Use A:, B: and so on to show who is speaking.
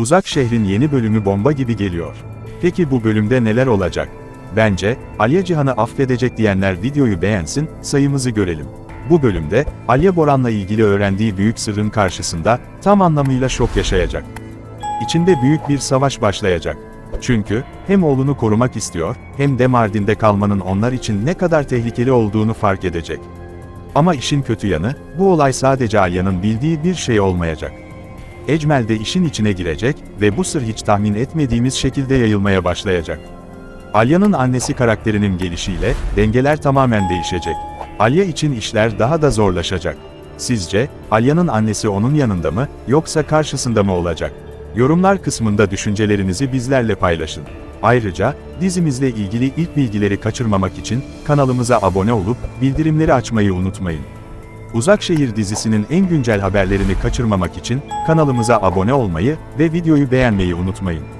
A: Uzak şehrin yeni bölümü bomba gibi geliyor. Peki bu bölümde neler olacak? Bence, Alya Cihan'ı affedecek diyenler videoyu beğensin, sayımızı görelim. Bu bölümde, Alya Boran'la ilgili öğrendiği büyük sırrın karşısında, tam anlamıyla şok yaşayacak. İçinde büyük bir savaş başlayacak. Çünkü, hem oğlunu korumak istiyor, hem de Mardin'de kalmanın onlar için ne kadar tehlikeli olduğunu fark edecek. Ama işin kötü yanı, bu olay sadece Alya'nın bildiği bir şey olmayacak. Ecmel de işin içine girecek ve bu sır hiç tahmin etmediğimiz şekilde yayılmaya başlayacak. Alya'nın annesi karakterinin gelişiyle dengeler tamamen değişecek. Alya için işler daha da zorlaşacak. Sizce Alya'nın annesi onun yanında mı yoksa karşısında mı olacak? Yorumlar kısmında düşüncelerinizi bizlerle paylaşın. Ayrıca dizimizle ilgili ilk bilgileri kaçırmamak için kanalımıza abone olup bildirimleri açmayı unutmayın. Uzak Şehir dizisinin en güncel haberlerini kaçırmamak için kanalımıza abone olmayı ve videoyu beğenmeyi unutmayın.